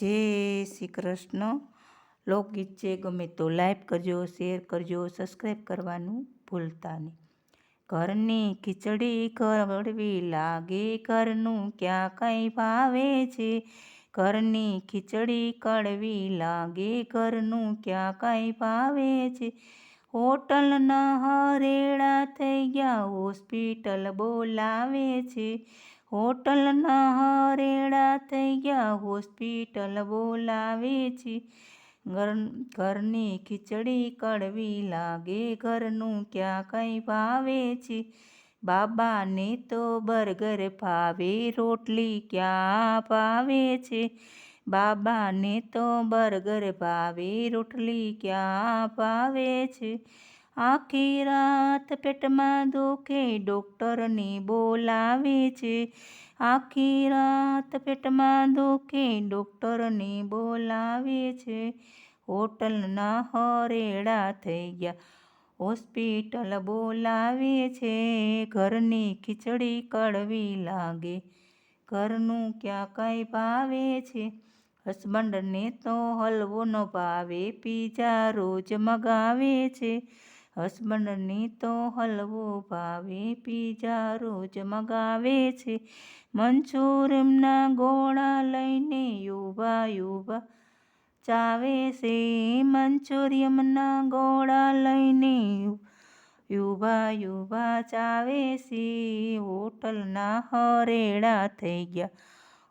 જય શ્રી કૃષ્ણ. લોકગીત છે ગમે તો લાઈક કરજો, શેર કરજો સબસ્ક્રાઈબ કરવાનું ભૂલતા નહીં. ઘરની ખીચડી કડવી લાગે, ઘરનું ક્યાં કંઈ ભાવે છે? ઘરની ખીચડી કડવી લાગે, ઘરનું ક્યાં કંઈ ભાવે છે? હોટલના હરેડા થઈ ગયા, હોસ્પિટલ બોલાવે છે. હોટલના હરેડા હોસ્પિટલ બોલાવે છે. ઘર, ઘરની ખીચડી કડવી લાગે, ઘરનું ક્યાં કંઈ ભાવે છે? બાબાને તો બર્ગર ભાવે, રોટલી ક્યાં ભાવે છે? બાબાને તો બર્ગર ભાવે, રોટલી ક્યાં ભાવે છે? આખી રાત પેટમાં દુખે, ડૉક્ટરને બોલાવે છે. આખી રાત પેટમાં દુખે, ડૉક્ટરને બોલાવે છે. હોટલના હરેડા થઈ ગયા. હોસ્પિટલ બોલાવે છે. ઘરની ખીચડી કડવી લાગે. ઘરનું ક્યાં કંઈ ભાવે છે? હસબન્ડને તો હલવો ન ભાવે. પીઝા રોજ મગાવે છે. હસબન્ડને તો હલવો ભાવે, પીઝા રોજ મગાવે છે. મંચુરિયમના ગોળા લઈને યુવા યુવા ચાવે છે. મંચુરિયમના ગોળા લઈને યુવા યુવા ચાવે છે. હોટલના હરેડા થઈ ગયા.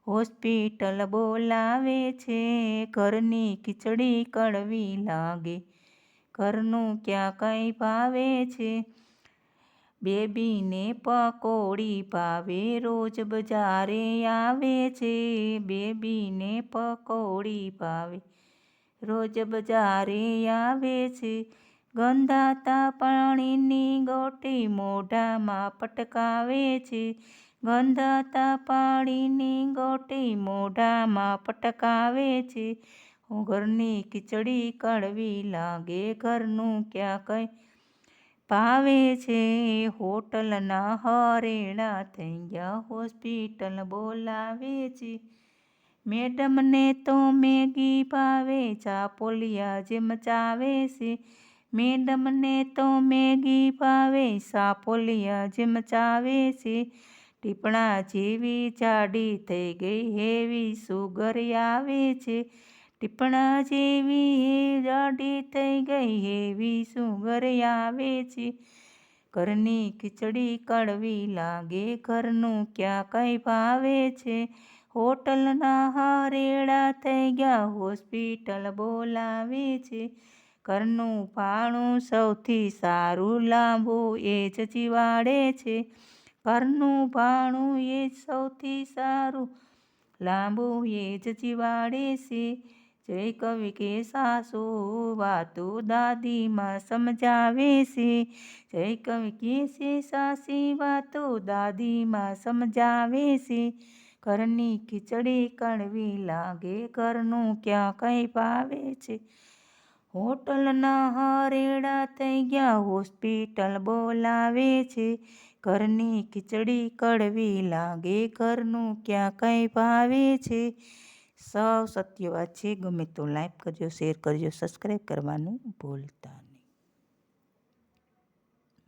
હોસ્પિટલ બોલાવે છે. ઘરની ખીચડી કડવી લાગે. ઘરનું ક્યાં કંઈ ભાવે છે? બેબીને પકોડી ભાવે, રોજ બજારે આવે છે. બેબીને પકોડી ભાવે, રોજ બજારે આવે છે. ગંધાતા પાણીની ગોટી મોઢામાં પટકાવે છે. ગંધાતા પાણીની ગોટી મોઢામાં પટકાવે છે. ઘરની ખીચડી કડવી લાગે, ઘરનું ક્યાં કંઈ ભાવે છે? હોટલના હરેડા થઈ ગયા, હોસ્પિટલ બોલાવે છે. મેડમને તો મેગી ભાવે, ચાપોલિયા જેમ ચાવે છે. મેડમને તો મેગી ભાવે સાપોલિયા જેમ ચાવે છે. ટીપણા જેવી જાડી થઈ ગઈ, હેવી સુગર આવે છે. ટીપણા જેવી જાડી થઈ ગઈ, એવી સુગર આવે છે. ઘરની ખીચડી કડવી લાગે, ઘરનું ક્યાં કંઈ ભાવે છે? હોટલના હારેડા થઈ ગયા, હોસ્પિટલ બોલાવે છે. ઘરનું ભાણું સૌથી સારું લાંબુ એ જ જીવાડે છે. ઘરનું ભાણું એ સૌથી સારું લાંબુ એ જ જીવાડે છે. જય કવિ કે સાસુ વાતો દાદીમાં સમજાવે છે. જય કવિ કે છે સાસી વાતો દાદીમાં સમજાવે છે. ઘરની ખીચડી કડવી લાગે, ઘરનું ક્યાં કંઈ ભાવે છે. હોટલના હરેડા થઈ ગયા, હોસ્પિટલ બોલાવે છે. ઘરની ખીચડી કડવી લાગે, ઘરનું ક્યાં કંઈ ભાવે છે. સૌ સત્ય વાત છે. ગમે તો લાઈક કરજો શેર કરજો સબસ્ક્રાઈબ કરવાનું ભૂલતા નહીં